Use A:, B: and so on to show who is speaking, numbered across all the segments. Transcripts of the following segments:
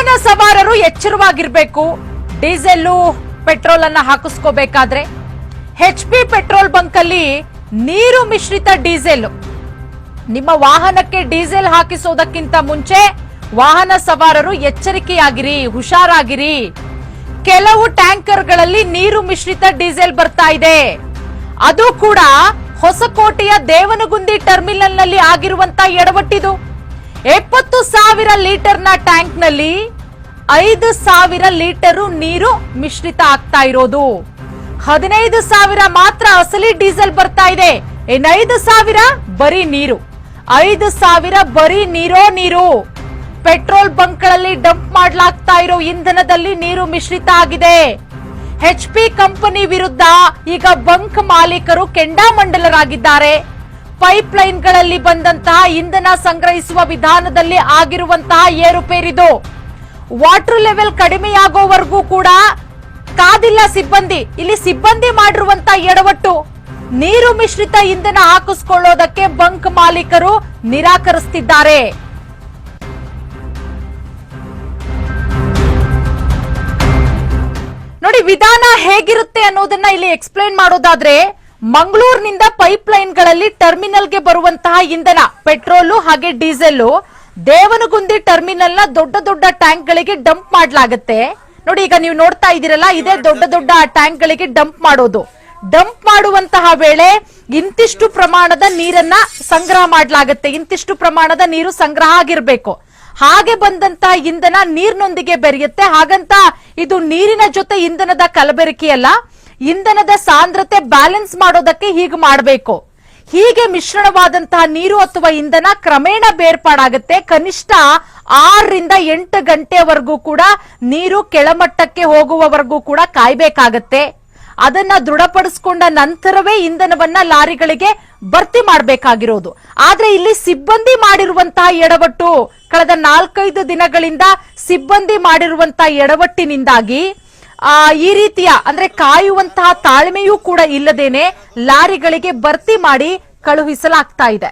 A: ವಾಹನ ಸವಾರರು ಎಚ್ಚರವಾಗಿರ್ಬೇಕು. Diesel petrol ಅನ್ನ ಹಾಕಿಸ್ಕೋಬೇಕಾದ್ರೆ ಹೆಚ್ ಪಿ ಪೆಟ್ರೋಲ್ ಬಂಕ್ ಅಲ್ಲಿ ನೀರು ಮಿಶ್ರಿತ ಡೀಸೆಲ್ ನಿಮ್ಮ ವಾಹನಕ್ಕೆ ಡೀಸೆಲ್ ಹಾಕಿಸೋದಕ್ಕಿಂತ ಮುಂಚೆ ವಾಹನ ಸವಾರರು ಎಚ್ಚರಿಕೆಯಾಗಿರಿ, ಹುಷಾರಾಗಿರಿ. ಕೆಲವು ಟ್ಯಾಂಕರ್ಗಳಲ್ಲಿ ನೀರು ಮಿಶ್ರಿತ ಡೀಸೆಲ್ ಬರ್ತಾ ಇದೆ. ಅದು ಕೂಡ ಹೊಸಕೋಟೆಯ ದೇವನಗುಂದಿ ಟರ್ಮಿನಲ್ನಲ್ಲಿ ಆಗಿರುವಂತ ಎಡವಟ್ಟಿದು. ಎಪ್ಪತ್ತು ಸಾವಿರ ಲೀಟರ್ನ ಟ್ಯಾಂಕ್ನಲ್ಲಿ ಐದು ಸಾವಿರ ಲೀಟರು ನೀರು ಮಿಶ್ರಿತ ಆಗ್ತಾ ಇರೋದು. ಹದಿನೈದು ಸಾವಿರ ಮಾತ್ರ ಅಸಲಿ ಡೀಸೆಲ್ ಬರ್ತಾ ಇದೆ. ಇನ್ನೈದು ಸಾವಿರ ಬರೀ ನೀರು. ಐದು ಸಾವಿರ ಬರೀ ನೀರೋ ನೀರು. ಪೆಟ್ರೋಲ್ ಬಂಕ್ಗಳಲ್ಲಿ ಡಂಪ್ ಮಾಡಲಾಗ್ತಾ ಇರೋ ಇಂಧನದಲ್ಲಿ ನೀರು ಮಿಶ್ರಿತ ಆಗಿದೆ. ಎಚ್ ಪಿ ಕಂಪನಿ ವಿರುದ್ಧ ಈಗ ಬಂಕ್ ಮಾಲೀಕರು ಕೆಂಡಾಮಂಡಲರಾಗಿದ್ದಾರೆ. ಪೈಪ್ ಲೈನ್ಗಳಲ್ಲಿ ಬಂದಂತಹ ಇಂಧನ ಸಂಗ್ರಹಿಸುವ ವಿಧಾನದಲ್ಲಿ ಆಗಿರುವಂತಹ ಏರುಪೇರಿದು ವಾಟರ್ ಲೆವೆಲ್ ಕಡಿಮೆಯಾಗೋವರೆಗೂ ಕೂಡ ಕಾದಿಲ್ಲ ಸಿಬ್ಬಂದಿ. ಇಲ್ಲಿ ಸಿಬ್ಬಂದಿ ಮಾಡಿರುವಂತ ಎಡವಟ್ಟು, ನೀರು ಮಿಶ್ರಿತ ಇಂಧನ ಹಾಕಿಸ್ಕೊಳ್ಳೋದಕ್ಕೆ ಬಂಕ್ ಮಾಲೀಕರು ನಿರಾಕರಿಸುತ್ತಿದ್ದಾರೆ ನೋಡಿ, ವಿಧಾನ ಹೇಗಿರುತ್ತೆ ಅನ್ನೋದನ್ನ ಇಲ್ಲಿ ಎಕ್ಸ್ಪ್ಲೇನ್ ಮಾಡೋದಾದ್ರೆ ಮಂಗಳೂರಿನಿಂದ ಪೈಪ್ ಲೈನ್ಗಳಲ್ಲಿ ಟರ್ಮಿನಲ್ಗೆ ಬರುವಂತಹ ಇಂಧನ, ಪೆಟ್ರೋಲು ಹಾಗೆ ಡೀಸೆಲ್ ದೇವನಗುಂದಿ ಟರ್ಮಿನಲ್ನ ದೊಡ್ಡ ದೊಡ್ಡ ಟ್ಯಾಂಕ್ ಗಳಿಗೆ ಡಂಪ್ ಮಾಡಲಾಗುತ್ತೆ. ನೋಡಿ, ಈಗ ನೀವು ನೋಡ್ತಾ ಇದ್ದೀರಲ್ಲ, ಇದೇ ದೊಡ್ಡ ದೊಡ್ಡ ಟ್ಯಾಂಕ್ ಗಳಿಗೆ ಡಂಪ್ ಮಾಡೋದು. ಡಂಪ್ ಮಾಡುವಂತಹ ವೇಳೆ ಇಂತಿಷ್ಟು ಪ್ರಮಾಣದ ನೀರನ್ನ ಸಂಗ್ರಹ ಮಾಡಲಾಗುತ್ತೆ. ಇಂತಿಷ್ಟು ಪ್ರಮಾಣದ ನೀರು ಸಂಗ್ರಹ ಆಗಿರ್ಬೇಕು. ಹಾಗೆ ಬಂದಂತ ಇಂಧನ ನೀರಿನೊಂದಿಗೆ ಬೆರೆಯುತ್ತೆ. ಹಾಗಂತ ಇದು ನೀರಿನ ಜೊತೆ ಇಂಧನದ ಕಲಬೆರಕೆಯಲ್ಲ ಇಂಧನದ ಸಾಂದ್ರತೆ ಬ್ಯಾಲೆನ್ಸ್ ಮಾಡೋದಕ್ಕೆ ಹೀಗೆ ಮಾಡಬೇಕು. ಹೀಗೆ ಮಿಶ್ರಣವಾದಂತಹ ನೀರು ಅಥವಾ ಇಂಧನ ಕ್ರಮೇಣ ಬೇರ್ಪಾಡಾಗುತ್ತೆ. ಕನಿಷ್ಠ ಆರರಿಂದ ಎಂಟು ಗಂಟೆವರೆಗೂ ಕೂಡ ನೀರು ಕೆಳಮಟ್ಟಕ್ಕೆ ಹೋಗುವವರೆಗೂ ಕೂಡ ಕಾಯ್ಬೇಕಾಗತ್ತೆ. ಅದನ್ನ ದೃಢಪಡಿಸಿಕೊಂಡ ನಂತರವೇ ಇಂಧನವನ್ನ ಲಾರಿಗಳಿಗೆ ಭರ್ತಿ ಮಾಡಬೇಕಾಗಿರೋದು. ಆದ್ರೆ ಇಲ್ಲಿ ಸಿಬ್ಬಂದಿ ಮಾಡಿರುವಂತಹ ಎಡವಟ್ಟು, ಕಳೆದ ನಾಲ್ಕೈದು ದಿನಗಳಿಂದ ಸಿಬ್ಬಂದಿ ಮಾಡಿರುವಂತಹ ಎಡವಟ್ಟಿನಿಂದಾಗಿ ಈ ರೀತಿಯ ಅಂದ್ರೆ ಕಾಯುವಂತಹ ತಾಳ್ಮೆಯೂ ಕೂಡ ಇಲ್ಲದೇನೆ ಲಾರಿಗಳಿಗೆ ಭರ್ತಿ ಮಾಡಿ ಕಳುಹಿಸಲಾಗ್ತಾ ಇದೆ.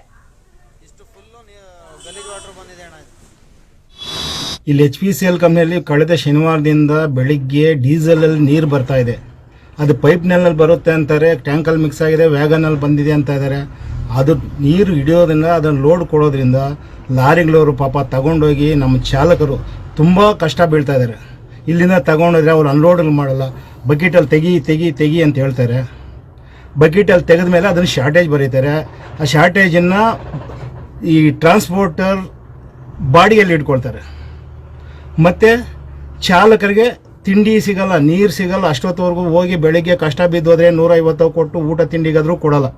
B: ಇಲ್ಲಿ ಎಚ್ ಪಿ ಸಿ ಎಲ್ ಕಂಪ್ನಿಯಲ್ಲಿ ಕಳೆದ ಶನಿವಾರದಿಂದ ಬೆಳಿಗ್ಗೆ ಡೀಸೆಲ್ ಅಲ್ಲಿ ನೀರು ಬರ್ತಾ ಇದೆ. ಅದು ಪೈಪ್ನಲ್ಲಿ ಬರುತ್ತೆ ಅಂತಾರೆ ಟ್ಯಾಂಕಲ್ಲಿ ಮಿಕ್ಸ್ ಆಗಿದೆ ವ್ಯಾಗನಲ್ಲಿ ಬಂದಿದೆ ಅಂತ ಇದ್ದಾರೆ ಅದು ನೀರು ಹಿಡಿಯೋದ್ರಿಂದ ಅದನ್ನು ಲೋಡ್ ಕೊಡೋದ್ರಿಂದ ಲಾರಿಗಳವರು ಪಾಪ ತಗೊಂಡೋಗಿ ನಮ್ಮ ಚಾಲಕರು ತುಂಬ ಕಷ್ಟ ಬೀಳ್ತಾ ಇದ್ದಾರೆ ಇಲ್ಲಿಂದ ತಗೊಂಡಿದ್ರೆ ಅವ್ರು ಅನ್ಲೋಡ್ ಮಾಡಲ್ಲ. ಬಕೆಟಲ್ಲಿ ತೆಗಿ ತೆಗಿ ತೆಗಿ ಅಂತ ಹೇಳ್ತಾರೆ. ಬಕೆಟಲ್ಲಿ ತೆಗೆದ ಮೇಲೆ ಅದನ್ನು ಶಾರ್ಟೇಜ್ ಬರೀತಾರೆ. ಆ ಶಾರ್ಟೇಜನ್ನು ಈ ಟ್ರಾನ್ಸ್ಪೋರ್ಟರ್ ಬಾಡಿಯಲ್ಲಿ ಇಟ್ಕೊಳ್ತಾರೆ. ಮತ್ತು ಚಾಲಕರಿಗೆ ತಿಂಡಿ ಸಿಗಲ್ಲ, ನೀರು ಸಿಗಲ್ಲ, ಅಷ್ಟೊತ್ತವರೆಗೂ ಹೋಗಿ ಬೆಳಿಗ್ಗೆ ಕಷ್ಟ ಬಿದ್ದೋದ್ರೆ ನೂರೈವತ್ತು ಕೊಟ್ಟು ಊಟ ತಿಂಡಿಗಾದರೂ ಕೊಡಲ್ಲ.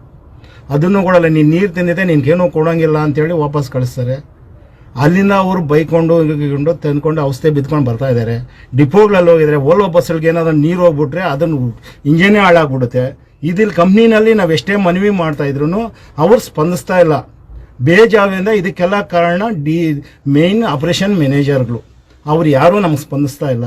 B: ಅದನ್ನು ಕೊಡಲ್ಲ. ನೀನು ನೀರು ತಿಂದಿದ್ದೆ, ನಿನ್ಗೇನೂ ಕೊಡೋಂಗಿಲ್ಲ ಅಂತೇಳಿ ವಾಪಸ್ ಕಳಿಸ್ತಾರೆ. ಅಲ್ಲಿಂದ ಅವರು ಬೈಕೊಂಡು ಹೀಗಿಕೊಂಡು ತಂದ್ಕೊಂಡು ಔಷಧಿ ಬಿದ್ಕೊಂಡು ಬರ್ತಾ ಇದ್ದಾರೆ. ಡಿಪೋಗಳಲ್ಲಿ ಹೋಗಿದ್ರೆ ಓಲ್ವೋ ಬಸ್ಗಳಿಗೆ ಏನಾದ್ರು ನೀರು ಹೋಗ್ಬಿಟ್ರೆ ಅದನ್ನು ಇಂಜಿನೇ ಹಾಳಾಗ್ಬಿಡುತ್ತೆ. ಇದಿಲ್ಲಿ ಕಂಪ್ನಿನಲ್ಲಿ ನಾವು ಎಷ್ಟೇ ಮನವಿ ಮಾಡ್ತಾ ಇದ್ರು ಅವ್ರು ಸ್ಪಂದಿಸ್ತಾ ಇಲ್ಲ. ಬೇಜಾವಿಂದ ಇದಕ್ಕೆಲ್ಲ ಕಾರಣ ಡಿ, ಮೇನ್ ಆಪರೇಷನ್ ಮ್ಯಾನೇಜರ್ಗಳು. ಅವ್ರು ಯಾರೂ ನಮ್ಗೆ ಸ್ಪಂದಿಸ್ತಾ ಇಲ್ಲ.